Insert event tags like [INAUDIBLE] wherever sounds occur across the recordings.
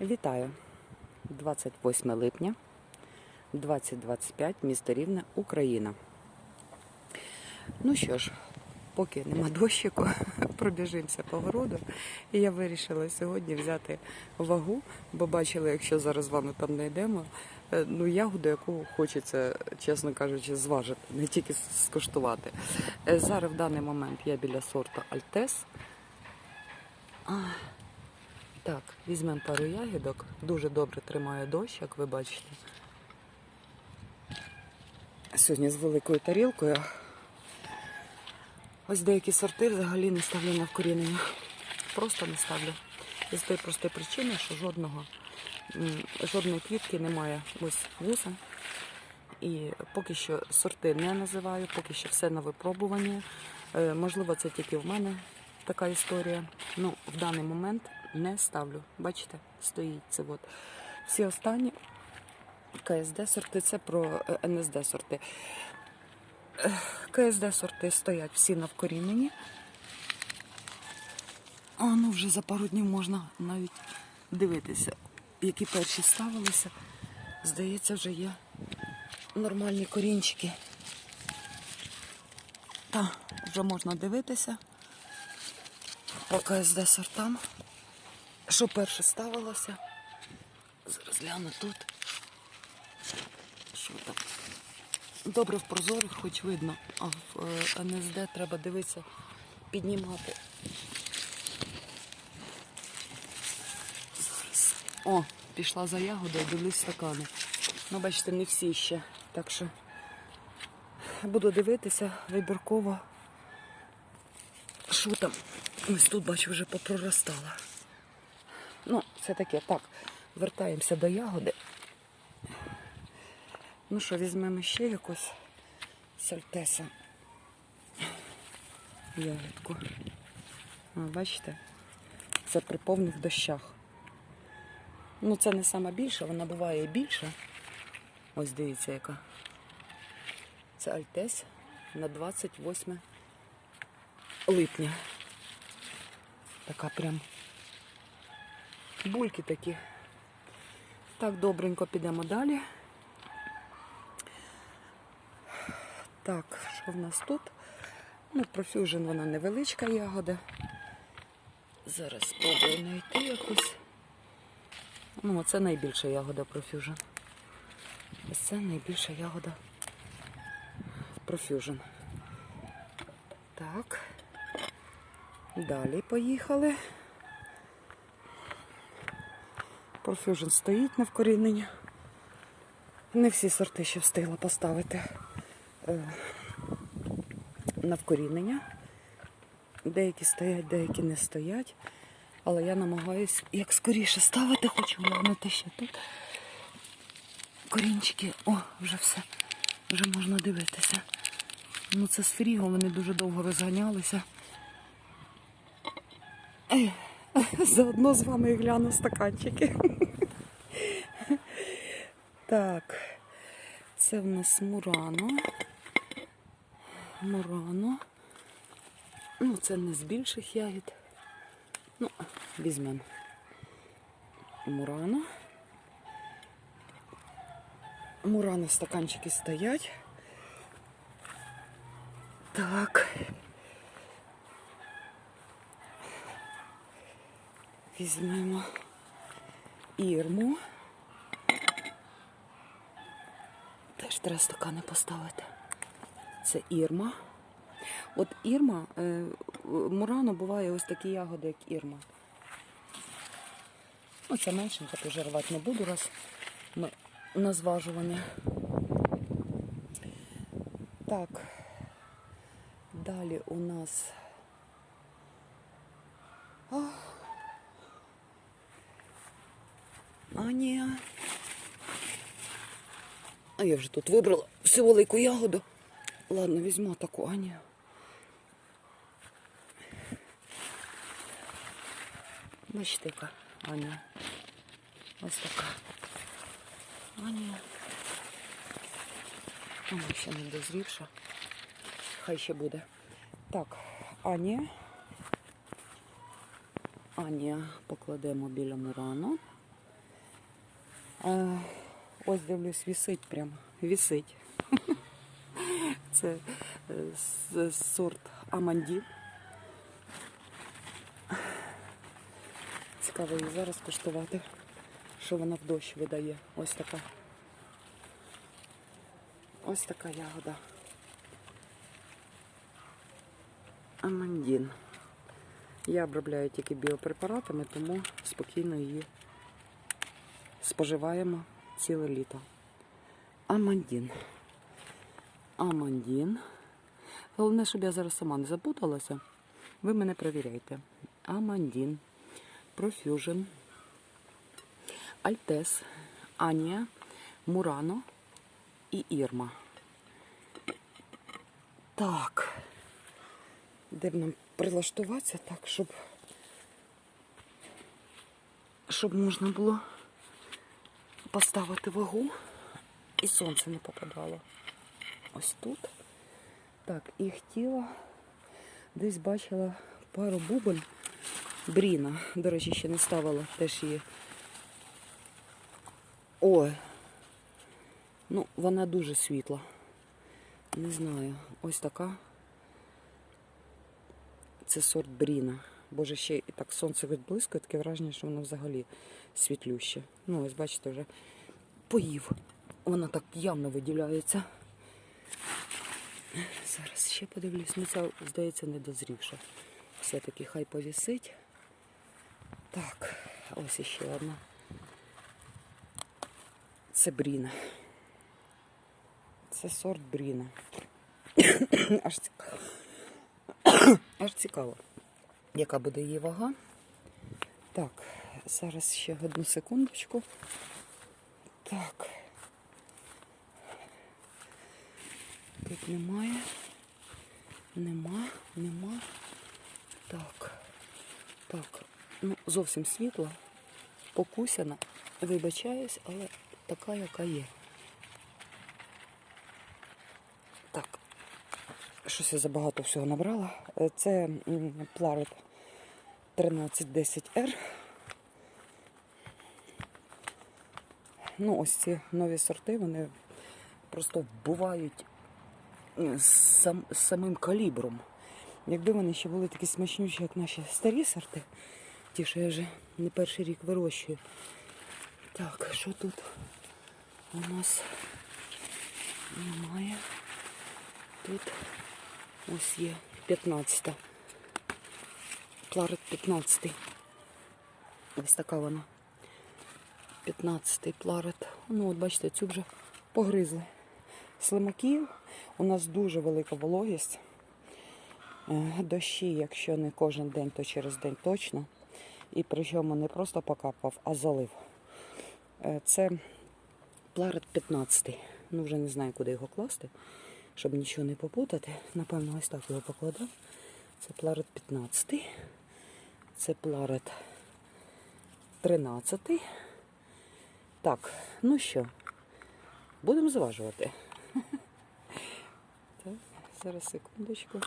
Вітаю! 28 липня 2025, місто Рівне, Україна. Ну що ж, поки нема дощику, [LAUGHS] пробіжимося по городу. І я вирішила сьогодні взяти вагу, бо бачила, якщо зараз з вами там не йдемо, е, ну ягоду, яку хочеться, чесно кажучи, зважити, не тільки скуштувати. Е, Зараз в даний момент я біля сорту Альтес. Так, візьмемо пару ягідок. Дуже добре тримає дощ, як ви бачите. Сьогодні з великою тарілкою. Ось деякі сорти взагалі не ставлю на вкорінення. Просто не ставлю. І з тої простої причини, що жодного, жодної квітки немає ось вуса. І поки що сорти не називаю, поки що все на випробуванні. Е, Можливо, це тільки в мене така історія. Ну, в даний момент не ставлю. Бачите, стоїть це. От. Всі останні КСД сорти, це про е, НСД сорти. Е, КСД сорти стоять всі на вкоріненні. А ну вже за пару днів можна навіть дивитися, які перші ставилися. Здається, вже є нормальні корінчики. Та, вже можна дивитися по КСД сортам. Що перше ставилося? Зараз гляну тут. Що там? Добре в прозорих хоч видно, а в е, НСД треба дивитися, піднімати. Зараз. О, пішла за ягодою, дивлюсь стакани. Ну, бачите, не всі ще. Так що буду дивитися вибірково. Що там? Ось тут бачу вже попроростала. Це таке. Так, вертаємося до ягоди. Ну що, візьмемо ще якусь сальтеса. Ягодку. А, бачите? Це при повних дощах. Ну, це не сама більша, вона буває більша. Ось дивіться, яка. Це Альтес на 28 липня. Така прям бульки такі. Так, добренько підемо далі. Так, що в нас тут? Ну, профюжн вона невеличка ягода. Зараз спробую знайти якусь. Ну, це найбільша ягода профюжн. Ось це найбільша ягода профюжн. Так. Далі поїхали. Профюжн стоїть на вкоріненні. Не всі сорти ще встигла поставити е, на вкорінення. Деякі стоять, деякі не стоять. Але я намагаюсь як скоріше ставити, хочу глянути ще тут. Корінчики, о, вже все, вже можна дивитися. Ну це з фрігом, вони дуже довго розганялися. Заодно з вами і гляну стаканчики. Так, це в нас Мурано. Мурано. Ну, це не з більших ягід. Ну, візьмемо Мурано. Мурано стаканчики стоять. Так. Візьмемо ірму. Теж треба стакани поставити. Це ірма. От ірма, е, мурано буває ось такі ягоди, як ірма. Оце меншенька, теж рвати не буду, раз ми на зважування. Так. Далі у нас. Ах. Анія. А я вже тут вибрала всю велику ягоду. Ладно, візьму таку Анію. Бачите, яка Аня. Ось така. Аня. Вона ще не дозрівша. Хай ще буде. Так, Аня. Аня покладемо біля Мурано. Ось дивлюсь, вісить прямо. Вісить. [LAUGHS] Це е, сорт Аманді. Цікаво її зараз куштувати, що вона в дощ видає. Ось така. Ось така ягода. Амандін. Я обробляю тільки біопрепаратами, тому спокійно її споживаємо ціле літо. Амандін. Амандін. Головне, щоб я зараз сама не запуталася. Ви мене перевіряйте. Амандін, Профюжен, Альтес, Анія, Мурано і Ірма. Так. Де б нам прилаштуватися так, щоб, щоб можна було поставити вагу і сонце не попадало. Ось тут. Так, і хотіла, десь бачила пару бубон. Бріна, до речі, ще не ставила, теж її. Ой. Ну, вона дуже світла. Не знаю. Ось така. Це сорт Бріна. Боже, ще і так сонце відблискує, таке враження, що воно взагалі світлюще. Ну, ось бачите, вже поїв. Вона так явно виділяється. Зараз ще подивлюсь. Ну, ця, здається, не дозрівша. Все-таки хай повісить. Так, ось іще одна. Це Бріна. Це сорт Бріна. [COUGHS] [COUGHS] Аж цікаво. Аж цікаво, яка буде її вага. Так, зараз ще одну секундочку. Так. Тут немає. Нема, нема. Так. Так. Ну, зовсім світла. Покусяна. Вибачаюсь, але така, яка є. Так. Щось я забагато всього набрала. Це Пларет 1310R. Ну, ось ці нові сорти, вони просто вбивають е, сам, самим калібром. Якби вони ще були такі смачнючі, як наші старі сорти, ті, що я вже не перший рік вирощую. Так, що тут у нас немає? Тут ось є 15. Пларет 15. Ось така вона. 15 пларет. Ну, от бачите, цю вже погризли. Слимаків. У нас дуже велика вологість. Е, Дощі, якщо не кожен день, то через день точно. І причому не просто покапав, а залив. Е, Це пларет 15. Ну, вже не знаю, куди його класти, щоб нічого не попутати. Напевно, ось так його покладав. Це пларет 15. Це пларет 13. Так, ну що, будемо зважувати. [LAUGHS] Так, зараз секундочку.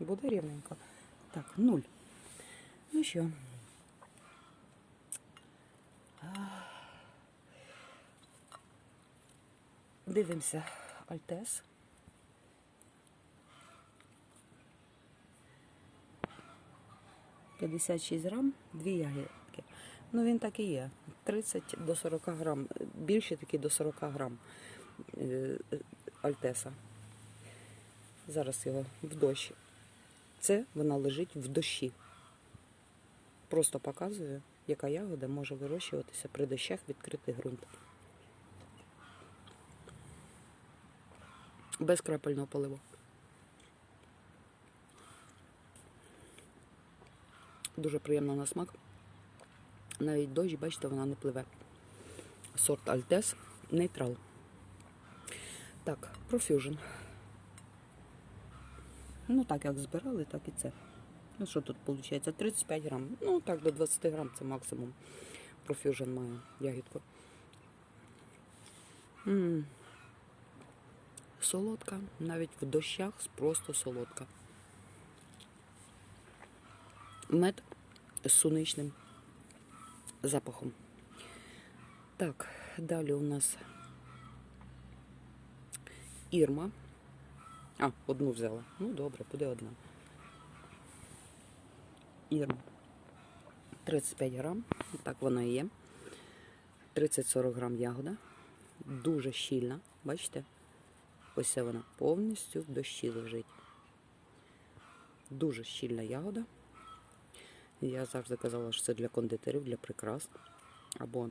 Буде рівненько. Так, нуль. Ну що? Дивимося Альтес. П'ятдесят шість грам, дві ягідки. Ну він так і є. 30 до 40 грам. Більше таки до 40 грам е, Альтеса. Зараз його в дощ. Це вона лежить в дощі. Просто показую, яка ягода може вирощуватися при дощах відкритий ґрунт. Без крапельного поливу. Дуже приємно на смак. Навіть дощ, бачите, вона не пливе. Сорт Альтес, нейтрал. Так, Profusion. Ну, так як збирали, так і це. Ну, що тут виходить? 35 грам. Ну, так, до 20 грам це максимум. Profusion має ягідку. Солодка. Навіть в дощах просто солодка. Мед з суничним запахом. Так, далі у нас Ірма. А, одну взяла. Ну, добре, буде одна. Ірма. 35 грам, так вона і є. 30-40 грам ягода. Дуже щільна, бачите? Ось вона повністю в дощі лежить. Дуже щільна ягода. Я завжди казала, що це для кондитерів, для прикрас. Або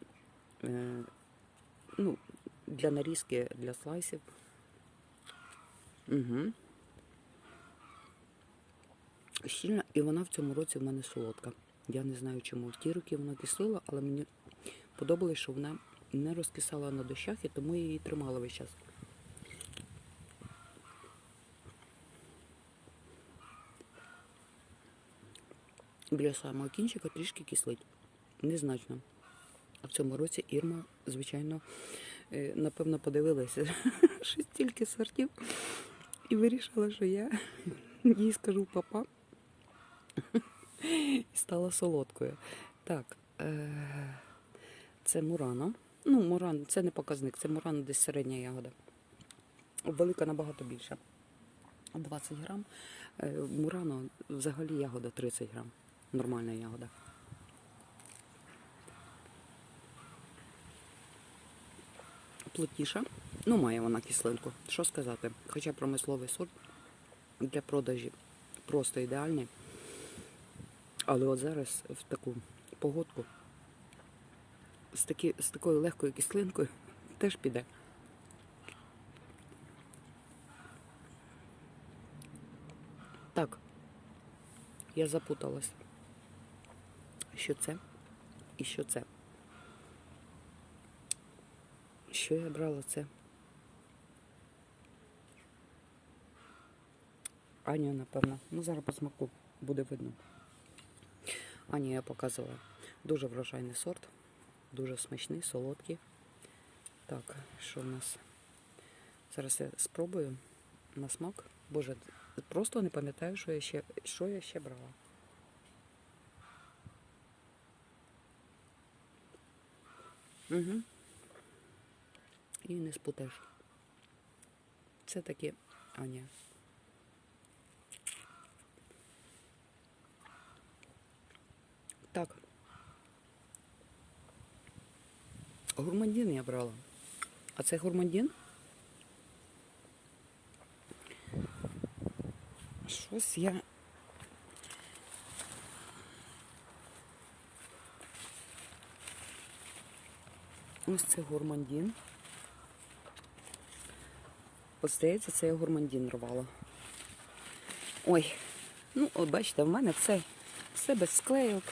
е, ну, для нарізки, для слайсів. Угу. Щільна, і вона в цьому році в мене солодка. Я не знаю, чому в ті роки вона кислила, але мені подобалось, що вона не розкисала на дощах, і тому я її тримала весь час. Біля самого кінчика трішки кислить. Незначно. А в цьому році Ірма, звичайно, е, напевно, подивилася, [LAUGHS] що стільки сортів, і вирішила, що я їй скажу папа. [LAUGHS] І стала солодкою. Так, е- це Мурано. Ну, Муран, це не показник, це Мурано десь середня ягода. Велика набагато більша. 20 грам. Е, Мурано взагалі ягода 30 грам. Нормальна ягода. Плотніша. Ну, має вона кислинку. Що сказати? Хоча промисловий сорт для продажі просто ідеальний. Але от зараз в таку погодку з, такі, з такою легкою кислинкою теж піде. Так, я запуталась. Що це і що це? Що я брала це? Аня, напевно. Ну, зараз по смаку буде видно. Ані я показувала. Дуже врожайний сорт, дуже смачний, солодкий. Так, що в нас? Зараз я спробую на смак. Боже, просто не пам'ятаю, що що я ще брала. Угу. І не спутаєш. Це таке, а ні. Так. Гурмандін я брала. А це гурмандін? Щось я. Ось це гурмандін. От здається, це я гурмандін рвала. Ой, ну, от бачите, в мене все, все без склейок,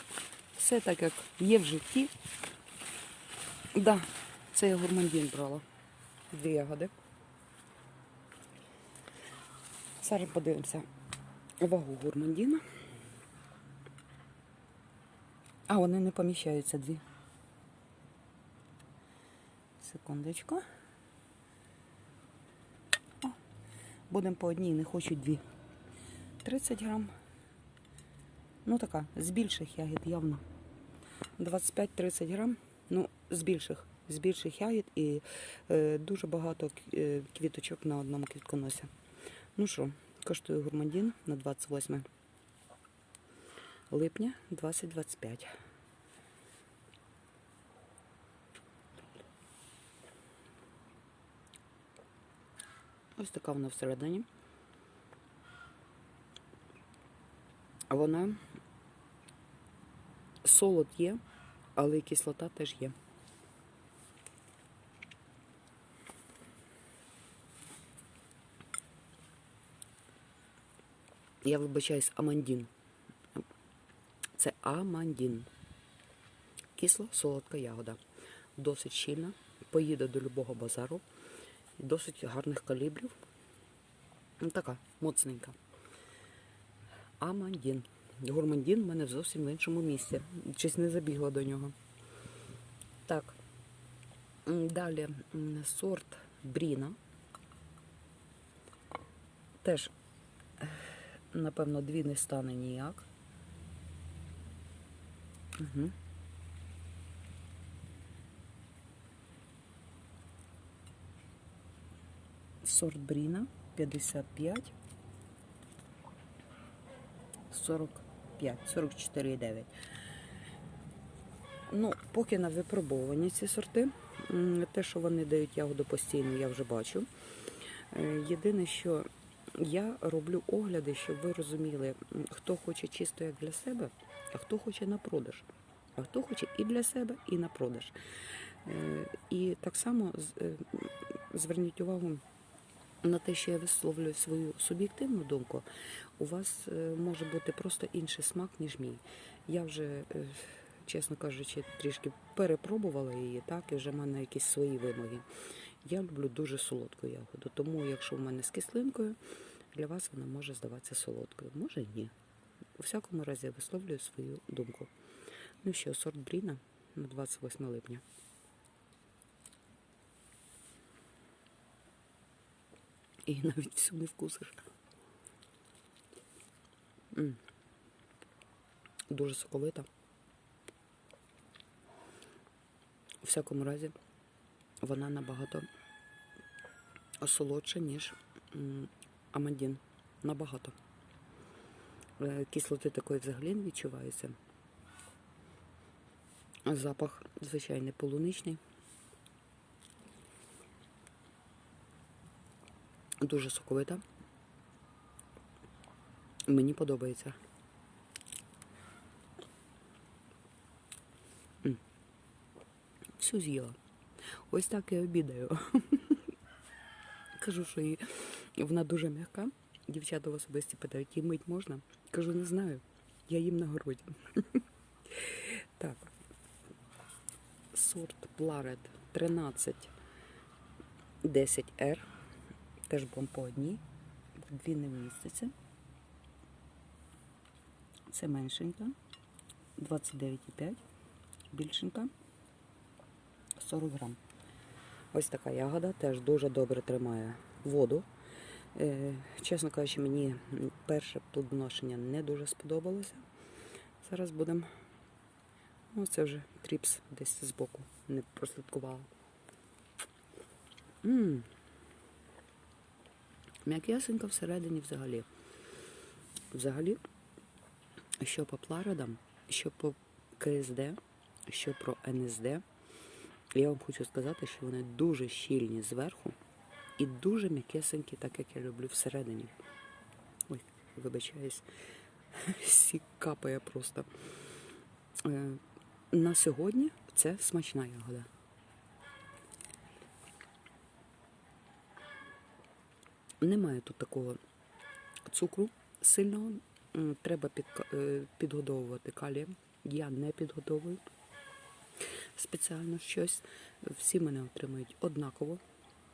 все так, як є в житті. Да, це я гурмандін брала. Дві ягоди. Зараз подивимося вагу гурмандіна. А, вони не поміщаються дві. Секундочку. Будемо по одній, не хочу дві. 30 грам. Ну така, з більших ягід явно. 25-30 грам. Ну, з більших, з більших ягід і е, дуже багато е, квіточок на одному квітконосі. Ну що, коштує гурмандін на 28 липня 2025. Ось така вона всередині. Вона солод є, але і кислота теж є. Я вибачаюсь, амандін. Це амандін. Кисла солодка ягода. Досить щільна, поїде до любого базару. Досить гарних калібрів. Ну, така моцненька. Амандін. Гурмандін в мене зовсім в іншому місці. Щось не забігла до нього. Так. Далі сорт Бріна. Теж, напевно, дві не стане ніяк. Угу. Сорт Бріна 55 45, 44,9. Ну, поки на випробовані ці сорти. Те, що вони дають ягоду постійно, я вже бачу. Е, Єдине, що я роблю огляди, щоб ви розуміли, хто хоче чисто як для себе, а хто хоче на продаж. А хто хоче і для себе, і на продаж. Е, І так само е, зверніть увагу на те, що я висловлюю свою суб'єктивну думку. У вас е, може бути просто інший смак, ніж мій. Я вже, е, чесно кажучи, трішки перепробувала її, так, і вже в мене якісь свої вимоги. Я люблю дуже солодку ягоду, тому якщо в мене з кислинкою, для вас вона може здаватися солодкою. Може ні. У всякому разі я висловлюю свою думку. Ну що, сорт Бріна на 28 липня. І навіть всю не вкусиш. Дуже соковита. У всякому разі, вона набагато солодша, ніж Амандін. Набагато. Е, Кислоти такої взагалі не відчувається. Запах звичайний полуничний. Дуже соковита. Мені подобається. Всю з'їла. Ось так і обідаю. [LAUGHS] Кажу, що вона дуже м'яка. Дівчата в особисті питають, її мить можна? Кажу, не знаю. Я їм на городі. [LAUGHS] Так. Сорт Пларет 13 10R. Теж будемо по одній. Дві не вміститься. Це меншенька. 29,5. Більшенька. 40 грам. Ось така ягода теж дуже добре тримає воду. Е, чесно кажучи, мені перше плодоношення не дуже сподобалося. Зараз будемо. Ну, це вже тріпс десь збоку не прослідкувала. Мм. М'якесенька всередині взагалі. Взагалі, що по пларадам, що по КСД, що про НСД, я вам хочу сказати, що вони дуже щільні зверху і дуже м'якесенькі, так як я люблю всередині. Ой, вибачаюсь, [LAUGHS] сік капає просто. Е, На сьогодні це смачна ягода. Немає тут такого цукру сильного. Треба е, підгодовувати калієм. Я не підгодовую спеціально щось. Всі мене отримують однаково.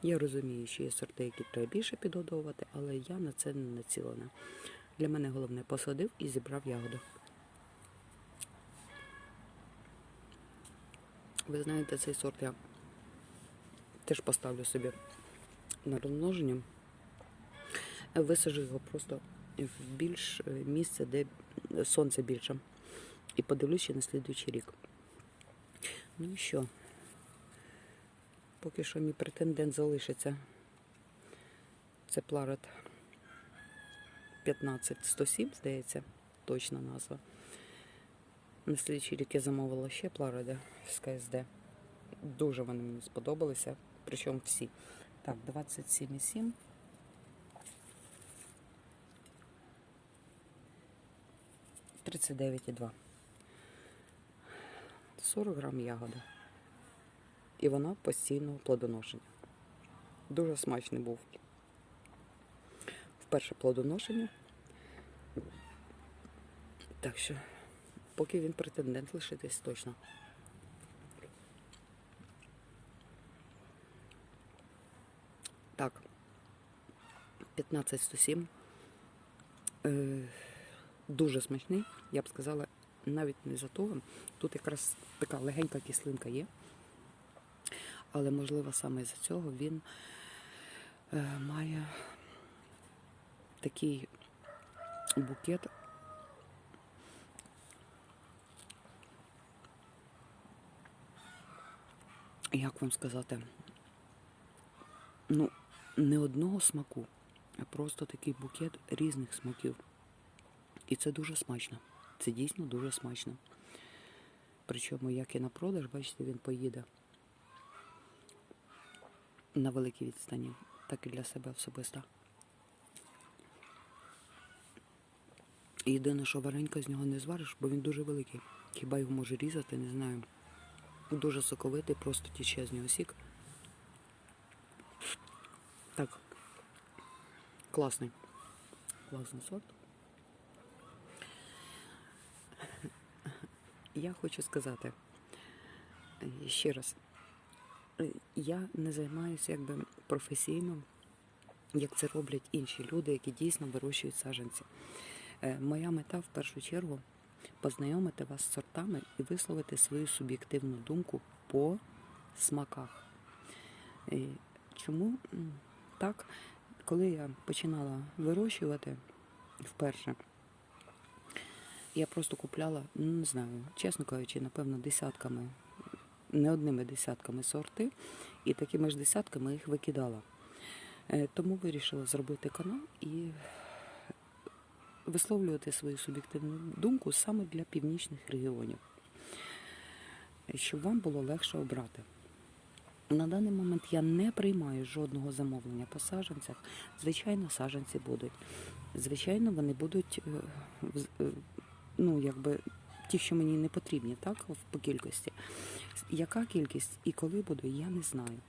Я розумію, що є сорти, які треба більше підгодовувати, але я на це не націлена. Для мене головне посадив і зібрав ягоду. Ви знаєте, цей сорт я теж поставлю собі на розмноження. Висажу його просто в більш е, місце, де сонце більше. І подивлюсь ще на слідуючий рік. Ну і що? Поки що мій претендент залишиться. Це Пларет 15107, здається, точна назва. На слідчий рік я замовила ще Плареди з КСД. Дуже вони мені сподобалися, причому всі. Так, 27,7. Тридцять дев'ять і два. 40 грам ягоди. І вона постійного плодоношення. Дуже смачний був. Вперше плодоношення. Так що, поки він претендент лишитись точно. Так. 15-107. Дуже смачний, я б сказала, навіть не за того. Тут якраз така легенька кислинка є. Але, можливо, саме за цього він е, має такий букет. Як вам сказати, ну, не одного смаку, а просто такий букет різних смаків. І це дуже смачно. Це дійсно дуже смачно. Причому, як і на продаж, бачите, він поїде на великій відстані, так і для себе особисто. Єдине, що варенька з нього не звариш, бо він дуже великий. Хіба його може різати, не знаю. Дуже соковитий, просто тіче з нього сік. Так. Класний. Класний сорт. Я хочу сказати е, ще раз, е, я не займаюся якби професійно, як це роблять інші люди, які дійсно вирощують саджанці. Е, Моя мета в першу чергу познайомити вас з сортами і висловити свою суб'єктивну думку по смаках. Чому так? Коли я починала вирощувати вперше, я просто купляла, ну не знаю, чесно кажучи, напевно, десятками, не одними десятками сорти, і такими ж десятками їх викидала. Е, Тому вирішила зробити канал і висловлювати свою суб'єктивну думку саме для північних регіонів, щоб вам було легше обрати. На даний момент я не приймаю жодного замовлення по саджанцях. Звичайно, саджанці будуть. Звичайно, вони будуть е, е, ну, якби, ті, що мені не потрібні, так, по кількості. Яка кількість і коли буде, я не знаю.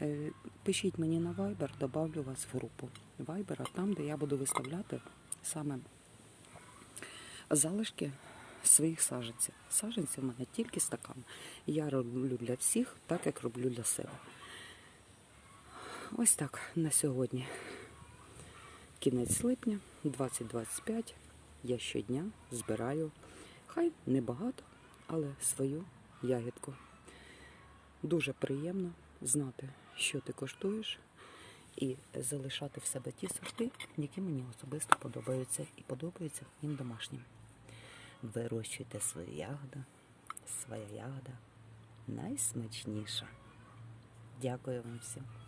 Е, Пишіть мені на Viber, добавлю вас в групу Viber, там, де я буду виставляти саме залишки своїх саджанців. Саджанці в мене тільки стакан. Я роблю для всіх, так як роблю для себе. Ось так на сьогодні. Кінець липня 2025. Я щодня збираю, хай небагато, але свою ягідку. Дуже приємно знати, що ти коштуєш, і залишати в себе ті сорти, які мені особисто подобаються і подобаються їм домашнім. Вирощуйте свою ягоду, своя ягода найсмачніша. Дякую вам всім.